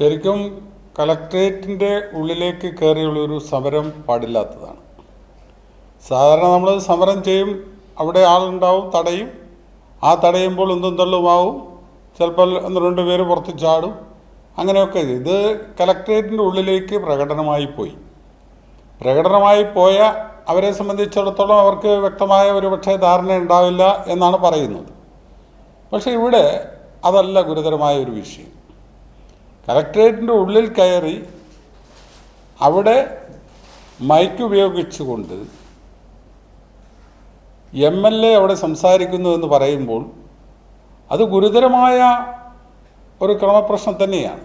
ശരിക്കും കലക്ട്രേറ്റിന്റെ ഉള്ളിലേക്ക് കയറിയുള്ള ഒരു സമരം പാടില്ലാത്തതാണ്. സാധാരണ നമ്മൾ സമരം ചെയ്യും അവിടെ ആളുണ്ടാവും തടയും. ആ തടയുമ്പോൾ ഒന്നും തള്ളുമാവും. ചിലപ്പോൾ ഒന്ന് രണ്ട് പേര് പുറത്ത് ചാടും. അങ്ങനെയൊക്കെ ഇത് കലക്ട്രേറ്റിന്റെ ഉള്ളിലേക്ക് പ്രകടനമായി പോയി. പ്രകടനമായി പോയ അവരെ സംബന്ധിച്ചിടത്തോളം അവർക്ക് വ്യക്തമായ ഒരു പക്ഷേ ധാരണ ഉണ്ടാവില്ല എന്നാണ് പറയുന്നത്. പക്ഷേ ഇവിടെ അതല്ല ഗുരുതരമായ ഒരു വിഷയം. കലക്ട്രേറ്റിന്റെ ഉള്ളിൽ കയറി അവിടെ മൈക്ക് ഉപയോഗിച്ചുകൊണ്ട് എം എൽ എ അവിടെ സംസാരിക്കുന്നു എന്ന് പറയുമ്പോൾ അത് ഗുരുതരമായ ഒരു ക്രമപ്രശ്നം തന്നെയാണ്.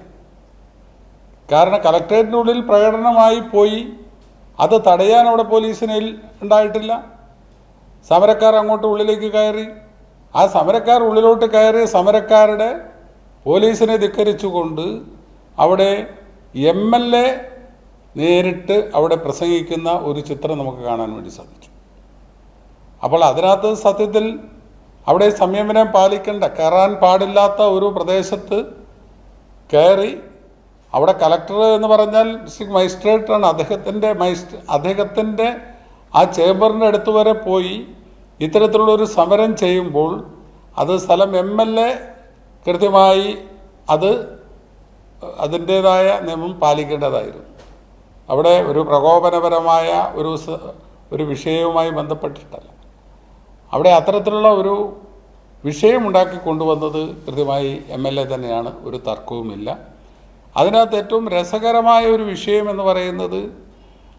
കാരണം കലക്ട്രേറ്റിന്റെ ഉള്ളിൽ പ്രകടനമായി പോയി അത് തടയാൻ അവിടെ പോലീസിന് ഉണ്ടായിട്ടില്ല. സമരക്കാർ അങ്ങോട്ട് ഉള്ളിലേക്ക് കയറി. ആ സമരക്കാർ ഉള്ളിലോട്ട് കയറി സമരക്കാരുടെ പോലീസിനെ ധിക്കരിച്ചുകൊണ്ട് അവിടെ എം എൽ എ നേരിട്ട് അവിടെ പ്രസംഗിക്കുന്ന ഒരു ചിത്രം നമുക്ക് കാണാൻ വേണ്ടി സാധിച്ചു. അപ്പോൾ അതിനകത്ത് സത്യത്തിൽ അവിടെ സംയമനം പാലിക്കേണ്ട. കയറാൻ പാടില്ലാത്ത ഒരു പ്രദേശത്ത് കയറി അവിടെ കലക്ടർ എന്ന് പറഞ്ഞാൽ ഡിസ്ട്രിക്ട് മജിസ്ട്രേറ്റാണ് അദ്ദേഹത്തിന്റെ മജിസ്ട്രേ അദ്ദേഹത്തിന്റെ ആ ചേംബറിന്റെ അടുത്ത് വരെ പോയി ഇത്തരത്തിലുള്ള ഒരു സമരം ചെയ്യുമ്പോൾ അത് സ്ഥലം എം എൽ എ കൃത്യമായി അത് അതിന്റേതായ നിയമം പാലിക്കേണ്ടതായിരുന്നു. അവിടെ ഒരു പ്രകോപനപരമായ ഒരു ഒരു വിഷയവുമായി ബന്ധപ്പെട്ടിട്ടല്ല. അവിടെ അത്തരത്തിലുള്ള ഒരു വിഷയമുണ്ടാക്കി കൊണ്ടുവന്നത് കൃത്യമായി എം എൽ എ തന്നെയാണ്. ഒരു തർക്കവുമില്ല. അതിനകത്ത് ഏറ്റവും രസകരമായ ഒരു വിഷയം എന്ന് പറയുന്നത്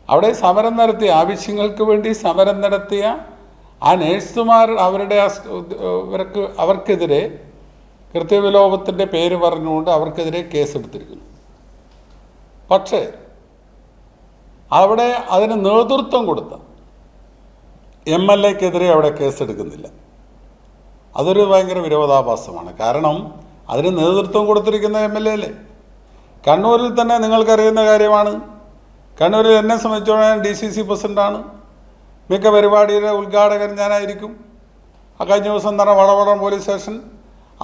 അവിടെ സമരം നടത്തിയ ആവശ്യങ്ങൾക്ക് വേണ്ടി സമരം നടത്തിയ ആ നേഴ്സുമാർ അവരുടെ ഇവർക്ക് അവർക്കെതിരെ കൃത്യവിലോപത്തിന്റെ പേര് പറഞ്ഞുകൊണ്ട് അവർക്കെതിരെ കേസെടുത്തിരിക്കുന്നു. പക്ഷേ അവിടെ അതിന് നേതൃത്വം കൊടുത്ത എം എൽ എക്കെതിരെ അവിടെ കേസെടുക്കുന്നില്ല. അതൊരു ഭയങ്കര വിരോധാഭാസമാണ്. കാരണം അതിന് നേതൃത്വം കൊടുത്തിരിക്കുന്ന എം എൽ എ അല്ലേ? കണ്ണൂരിൽ തന്നെ നിങ്ങൾക്കറിയുന്ന കാര്യമാണ്. കണ്ണൂരിൽ എന്നെ സംബന്ധിച്ചോളം ഡി സി സി പ്രസിഡന്റാണ് മിക്ക പരിപാടിയുടെ ഉദ്ഘാടകൻ ഞാനായിരിക്കും. ആ കഴിഞ്ഞ ദിവസം തന്നെ വളവളം പോലീസ് സ്റ്റേഷൻ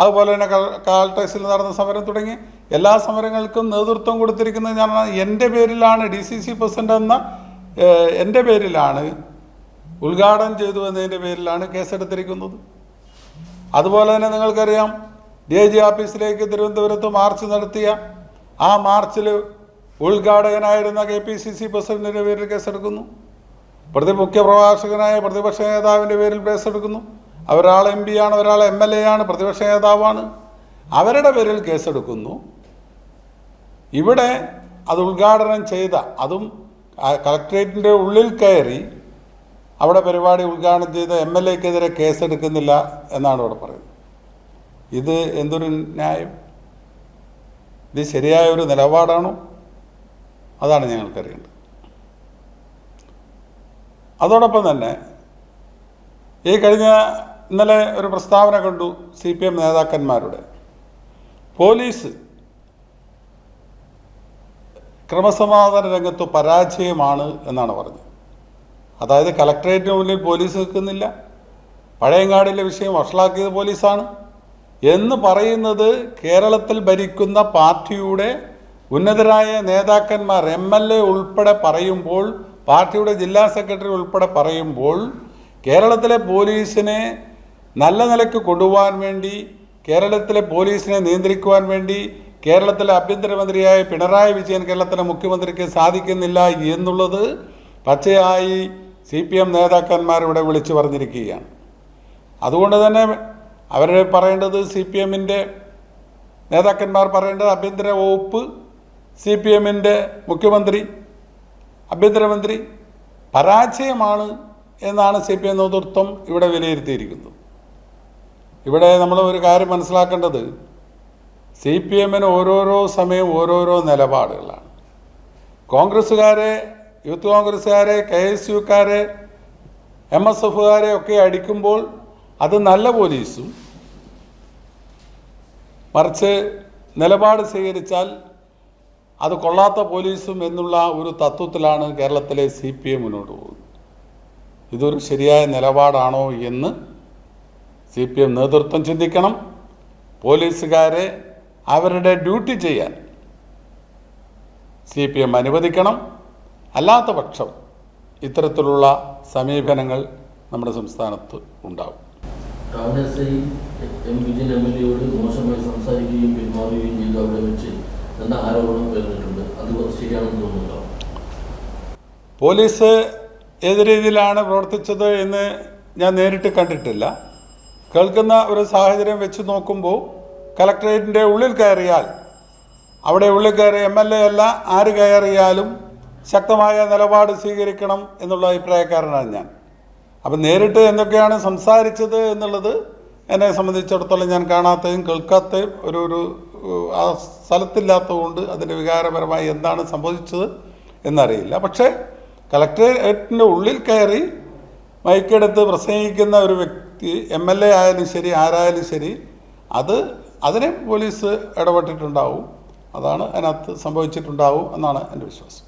അതുപോലെ തന്നെ കാൽടെക്സിൽ നടന്ന സമരം തുടങ്ങി. എല്ലാ സമരങ്ങൾക്കും നേതൃത്വം കൊടുത്തിരിക്കുന്നത് ഞാൻ എന്റെ പേരിലാണ് ഡി സി സി പ്രസിഡന്റ് എന്ന എന്റെ പേരിലാണ് ഉദ്ഘാടനം ചെയ്തു എന്നതിന്റെ പേരിലാണ് കേസെടുത്തിരിക്കുന്നത്. അതുപോലെ തന്നെ നിങ്ങൾക്കറിയാം ഡി ഐ ജി ഓഫീസിലേക്ക് തിരുവനന്തപുരത്ത് മാർച്ച് നടത്തിയ ആ മാർച്ചിൽ ഉദ്ഘാടകനായിരുന്ന കെ പി സി സി പ്രസിഡന്റിന്റെ പേരിൽ കേസെടുക്കുന്നു. പ്രതി മുഖ്യ പ്രഭാഷകനായ പ്രതിപക്ഷ നേതാവിന്റെ പേരിൽ കേസെടുക്കുന്നു. ഒരാൾ എം പി ആണ് ഒരാൾ എം എൽ എ ആണ് പ്രതിപക്ഷ നേതാവാണ്. അവരുടെ പേരിൽ കേസെടുക്കുന്നു. ഇവിടെ അത് ഉദ്ഘാടനം ചെയ്ത അതും കളക്ട്രേറ്റിന്റെ ഉള്ളിൽ കയറി അവിടെ പരിപാടി ഉദ്ഘാടനം ചെയ്ത എം എൽ എക്കെതിരെ കേസെടുക്കുന്നില്ല എന്നാണ് ഇവിടെ പറയുന്നത്. ഇത് എന്തൊരു ന്യായം? ഇത് ശരിയായ ഒരു നിലപാടാണോ? അതാണ് ഞങ്ങൾക്കറിയേണ്ടത് അതോടൊപ്പം തന്നെ ഈ കഴിഞ്ഞ ഇന്നലെ ഒരു പ്രസ്താവന കണ്ടു സി പി എം നേതാക്കന്മാരുടെ. പോലീസ് ക്രമസമാധാന രംഗത്ത് പരാജയമാണ് എന്നാണ് പറഞ്ഞത്. അതായത് കലക്ട്രേറ്റിന് മുന്നിൽ പോലീസ് നിൽക്കുന്നില്ല. പഴയങ്ങാടിലെ വിഷയം വഷളാക്കിയത് പോലീസാണ്. എന്ന് പറയുന്നത് കേരളത്തിൽ ഭരിക്കുന്ന പാർട്ടിയുടെ ഉന്നതരായ നേതാക്കന്മാർ എം എൽ എ ഉൾപ്പെടെ പറയുമ്പോൾ പാർട്ടിയുടെ ജില്ലാ സെക്രട്ടറി ഉൾപ്പെടെ പറയുമ്പോൾ കേരളത്തിലെ പോലീസിനെ നല്ല നിലയ്ക്ക് കൊണ്ടുപോകാൻ വേണ്ടി കേരളത്തിലെ പോലീസിനെ നിയന്ത്രിക്കുവാൻ വേണ്ടി കേരളത്തിലെ ആഭ്യന്തരമന്ത്രിയായ പിണറായി വിജയൻ കേരളത്തിലെ മുഖ്യമന്ത്രിക്ക് സാധിക്കുന്നില്ല എന്നുള്ളത് പച്ചയായി സി പി എം നേതാക്കന്മാർ ഇവിടെ വിളിച്ചു പറഞ്ഞിരിക്കുകയാണ്. അതുകൊണ്ട് തന്നെ അവർ പറയേണ്ടത് സി പി എമ്മിന്റെ നേതാക്കന്മാർ പറയേണ്ടത് ആഭ്യന്തര വകുപ്പ് സി പി എമ്മിന്റെ മുഖ്യമന്ത്രി ആഭ്യന്തരമന്ത്രി പരാജയമാണ് എന്നാണ് സി പി എം നേതൃത്വം ഇവിടെ വിലയിരുത്തിയിരിക്കുന്നത്. ഇവിടെ നമ്മൾ ഒരു കാര്യം മനസ്സിലാക്കേണ്ടത് സി പി എമ്മിന് ഓരോരോ സമയം ഓരോരോ നിലപാടുകളാണ്. കോൺഗ്രസ്സുകാരെ യൂത്ത് കോൺഗ്രസ്സുകാരെ കെ എസ് യുക്കാരെ എം എസ് എഫുകാരെ ഒക്കെ അടിക്കുമ്പോൾ അത് നല്ല പോലീസും മറിച്ച് നിലപാട് സ്വീകരിച്ചാൽ അത് കൊള്ളാത്ത പോലീസും എന്നുള്ള ഒരു തത്വത്തിലാണ് കേരളത്തിലെ സി പി എം മുന്നോട്ട് പോകുന്നത്. ഇതൊരു ശരിയായ നിലപാടാണോ എന്ന് സി പി എം നേതൃത്വം ചിന്തിക്കണം. പോലീസുകാരെ അവരുടെ ഡ്യൂട്ടി ചെയ്യാൻ സി പി എം അനുവദിക്കണം. അല്ലാത്ത പക്ഷം ഇത്തരത്തിലുള്ള സമീപനങ്ങൾ നമ്മുടെ സംസ്ഥാനത്ത് ഉണ്ടാവും. Town S I M Vijayan M L എയോട് മോശമായി സംസാരിക്കുകയും പെരുമാറുകയും ചെയ്തു അവിടെ വെച്ച് എന്ന ആരോപണം അത് ശരിയാണെന്ന് തോന്നുന്നുണ്ടോ? പോലീസ് ഏത് രീതിയിലാണ് പ്രവർത്തിച്ചത് എന്ന് ഞാൻ നേരിട്ട് കണ്ടിട്ടില്ല. കേൾക്കുന്ന ഒരു സാഹചര്യം വെച്ച് നോക്കുമ്പോൾ കലക്ടറേറ്റിന്റെ ഉള്ളിൽ കയറിയാൽ അവിടെ ഉള്ളിൽ കയറി എം എൽ എ അല്ല ആര് കയറിയാലും ശക്തമായ നിലപാട് സ്വീകരിക്കണം എന്നുള്ള അഭിപ്രായക്കാരനാണ് ഞാൻ. അപ്പം നേരിട്ട് എന്തൊക്കെയാണ് സംസാരിച്ചത് എന്നുള്ളത് എന്നെ സംബന്ധിച്ചിടത്തോളം ഞാൻ കാണാത്തതും കേൾക്കാത്തതും ഒരു ഒരു ആ സ്ഥലത്തില്ലാത്തതുകൊണ്ട് അതിന്റെ വികാരപരമായി എന്താണ് സംഭവിച്ചത് എന്നറിയില്ല. പക്ഷേ കലക്ടറേറ്റിന്റെ ഉള്ളിൽ കയറി മൈക്കെടുത്ത് പ്രസംഗിക്കുന്ന ഒരു വ്യക്തി എം എൽ എ ആയാലും ശരി ആരായാലും ശരി അത് അതിനെ പോലീസ് ഇടപെട്ടിട്ടുണ്ടാവും. അതാണ് അതിനകത്ത് സംഭവിച്ചിട്ടുണ്ടാവും എന്നാണ് എന്റെ വിശ്വാസം.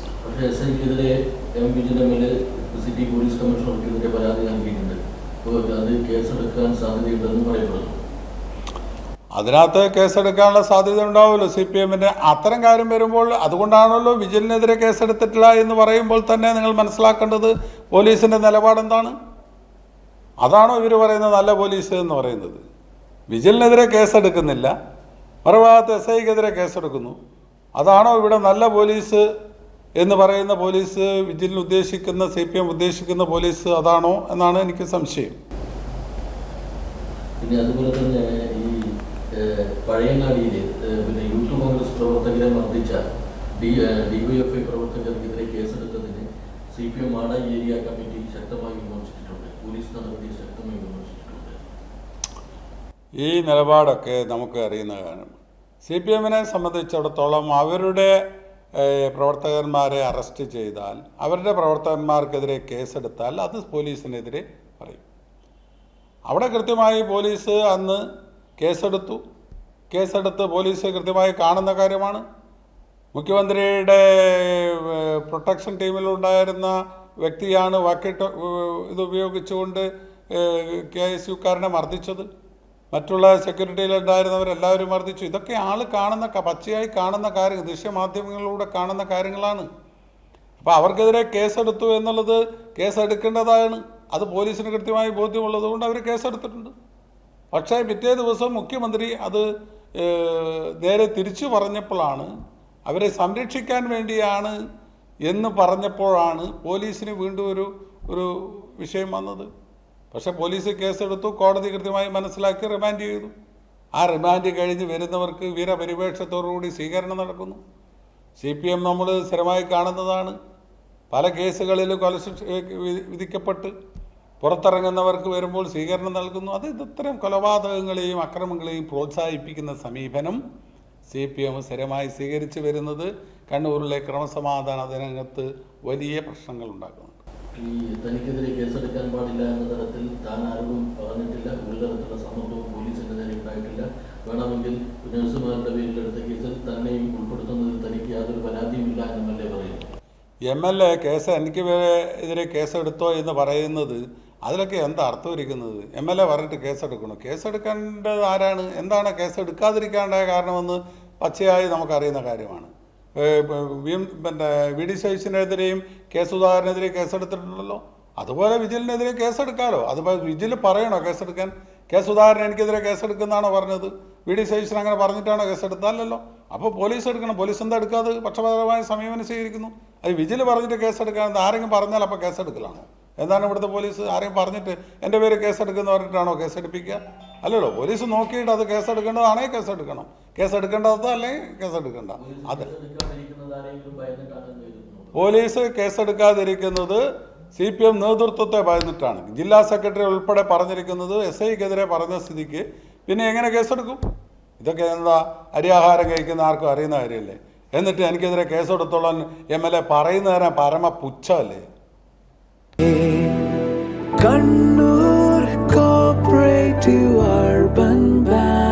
അതിനകത്ത് കേസെടുക്കാനുള്ള സാധ്യത ഉണ്ടാവുമല്ലോ. സി പി എമ്മിന്റെ അത്തരം കാര്യം വരുമ്പോൾ അതുകൊണ്ടാണല്ലോ വിജിലിനെതിരെ കേസെടുത്തിട്ടില്ല എന്ന് പറയുമ്പോൾ തന്നെ നിങ്ങൾ മനസ്സിലാക്കേണ്ടത് പോലീസിന്റെ നിലപാടെന്താണ്? അതാണോ ഇവർ പറയുന്നത്? നല്ല പോലീസ് എന്ന് പറയുന്നത്. വിജിലിനെതിരെ കേസെടുക്കുന്നില്ല. മറുഭാഗത്ത് എസ് ഐക്കെതിരെ കേസെടുക്കുന്നു. അതാണോ ഇവിടെ നല്ല പോലീസ് എന്ന് പറയുന്ന പോലീസ്? വിജിലിന് ഉദ്ദേശിക്കുന്ന സി പി എം ഉദ്ദേശിക്കുന്ന പോലീസ് അതാണോ എന്നാണ് എനിക്ക് സംശയം. പിന്നെ അതുപോലെ തന്നെ ഈ പഴയങ്ങാടിയിൽ പിന്നെ യൂത്ത് കോൺഗ്രസ് പ്രവർത്തകരെ മർദ്ദിച്ച ഡി ഡിവൈഎഫ്ഐ പ്രവർത്തകർക്കെതിരെ കേസെടുത്തതിന് C P M Madayi area committee ശക്തമായി വിമർശിച്ചിട്ടുണ്ട്. ഈ നിലപാടൊക്കെ നമുക്ക് അറിയുന്ന കാരണം സി പി എമ്മിനെ സംബന്ധിച്ചിടത്തോളം അവരുടെ പ്രവർത്തകന്മാരെ അറസ്റ്റ് ചെയ്താൽ അവരുടെ പ്രവർത്തകന്മാർക്കെതിരെ കേസെടുത്താൽ അത് പോലീസിനെതിരെ പറയും. അവിടെ കൃത്യമായി പോലീസ് അന്ന് കേസെടുത്തു. കേസെടുത്ത് പോലീസ് കൃത്യമായി കാണുന്ന കാര്യമാണ്. മുഖ്യമന്ത്രിയുടെ പ്രൊട്ടക്ഷൻ ടീമിലുണ്ടായിരുന്ന വ്യക്തിയാണ് വാക്കിട്ട് ഇത് ഉപയോഗിച്ചുകൊണ്ട് കെ എസ് യുക്കാരനെ മർദ്ദിച്ചത്. മറ്റുള്ള സെക്യൂരിറ്റിയിലുണ്ടായിരുന്നവരെല്ലാവരും മർദ്ദിച്ചു. ഇതൊക്കെ ആൾ കാണുന്ന പച്ചയായി കാണുന്ന കാര്യം ദൃശ്യമാധ്യമങ്ങളിലൂടെ കാണുന്ന കാര്യങ്ങളാണ്. അപ്പോൾ അവർക്കെതിരെ കേസെടുത്തു എന്നുള്ളത് കേസെടുക്കേണ്ടതാണ്. അത് പോലീസിന് കൃത്യമായി ബോധ്യമുള്ളത് കൊണ്ട് അവർ കേസെടുത്തിട്ടുണ്ട്. പക്ഷേ പിറ്റേ ദിവസം മുഖ്യമന്ത്രി അത് നേരെ തിരിച്ചു പറഞ്ഞപ്പോഴാണ് അവരെ സംരക്ഷിക്കാൻ വേണ്ടിയാണ് എന്ന് പറഞ്ഞപ്പോഴാണ് പോലീസിന് വീണ്ടും ഒരു ഒരു വിഷയം വന്നത്. പക്ഷെ പോലീസ് കേസെടുത്തു കോടതി കൃത്യമായി മനസ്സിലാക്കി റിമാൻഡ് ചെയ്തു. ആ റിമാൻഡ് കഴിഞ്ഞ് വരുന്നവർക്ക് വീരപരിപേക്ഷത്തോടുകൂടി സ്വീകരണം നടക്കുന്നു. സി പി എം നമ്മൾ സ്ഥിരമായി കാണുന്നതാണ്. പല കേസുകളിലും കൊലശിക്ഷ വിധിക്കപ്പെട്ട് പുറത്തിറങ്ങുന്നവർക്ക് വരുമ്പോൾ സ്വീകരണം നൽകുന്നു. അത് ഇത്തരം കൊലപാതകങ്ങളെയും അക്രമങ്ങളെയും പ്രോത്സാഹിപ്പിക്കുന്ന സമീപനം സി പി എം സ്ഥിരമായി സ്വീകരിച്ചു വരുന്നത് കണ്ണൂരിലെ ക്രമസമാധാന രംഗത്ത് വലിയ പ്രശ്നങ്ങൾ ഉണ്ടാക്കുന്നുണ്ട്. ഈ തനിക്കെതിരെ കേസെടുക്കാൻ പാടില്ല എന്ന തരത്തിൽ താൻ ആരോടും പറഞ്ഞിട്ടില്ല ഒരു തരത്തിലുള്ള സമ്മർദ്ദവും പോലീസിന്റെ നേരെ ഉണ്ടായിട്ടില്ല. വേണമെങ്കിൽ നഴ്സുമാരുടെ പേരിലെടുത്ത കേസിൽ തന്നെയും ഉൾപ്പെടുത്തുന്നതിൽ തനിക്ക് യാതൊരു പരാതിയുമില്ല എന്നല്ലേ പറയുന്നു? എം എൽ എ കേസ് എനിക്ക് എതിരെ കേസെടുത്തോ എന്ന് പറയുന്നത് അതിലൊക്കെ എന്താ അർത്ഥം ഇരിക്കുന്നത് എം എൽ എ പറഞ്ഞിട്ട് കേസെടുക്കണം? കേസെടുക്കേണ്ടത് ആരാണ്? എന്താണ് കേസെടുക്കാതിരിക്കാണ്ടായ കാരണമെന്ന് പച്ചയായി നമുക്കറിയുന്ന കാര്യമാണ്. പിന്നെ വി ഡി സതീശനെതിരെയും കെ സുധാകരനെതിരെ കേസെടുത്തിട്ടുണ്ടല്ലോ. അതുപോലെ വിജിലിനെതിരെ കേസെടുക്കാമല്ലോ അതുപോലെ വിജിൽ പറയണോ കേസെടുക്കാൻ? കേസ് സുധാകരൻ എനിക്കെതിരെ കേസെടുക്കുന്നതാണോ പറഞ്ഞത്? വി ഡി സതീശൻ അങ്ങനെ പറഞ്ഞിട്ടാണോ കേസെടുത്താലല്ലോ അപ്പോൾ പോലീസ് എടുക്കണം. പോലീസ് എന്താ എടുക്കാതെ പക്ഷപാതപരമായ സമീപനം സ്വീകരിക്കുന്നു. അത് വിജിൽ പറഞ്ഞിട്ട് കേസെടുക്കാൻ ആരെങ്കിലും പറഞ്ഞാൽ അപ്പോൾ കേസെടുക്കലാണോ? എന്താണ് ഇവിടുത്തെ പോലീസ് ആരെയും പറഞ്ഞിട്ട് എന്റെ പേര് കേസെടുക്കുന്ന പറഞ്ഞിട്ടാണോ കേസെടുപ്പിക്കുക? അല്ലല്ലോ പോലീസ് നോക്കിയിട്ട് അത് കേസെടുക്കേണ്ടതാണെങ്കിൽ കേസെടുക്കണം. കേസെടുക്കേണ്ടത് അല്ലെങ്കിൽ കേസെടുക്കണ്ട. അത് പോലീസ് കേസെടുക്കാതിരിക്കുന്നത് സി പി എം നേതൃത്വത്തെ ഭയന്നിട്ടാണ്. ജില്ലാ സെക്രട്ടറി ഉൾപ്പെടെ പറഞ്ഞിരിക്കുന്നത് എസ് ഐക്കെതിരെ പറഞ്ഞ സ്ഥിതിക്ക്. പിന്നെ എങ്ങനെ കേസെടുക്കും? ഇതൊക്കെ എന്താ അരിയാഹാരം കഴിക്കുന്ന ആർക്കും അറിയുന്ന കാര്യമല്ലേ? എന്നിട്ട് എനിക്കെതിരെ കേസെടുത്തോളാൻ എം എൽ എ പറയുന്നതിനെ പരമ പുച്ഛമല്ലേ? Kannur Cooperative Urban Bank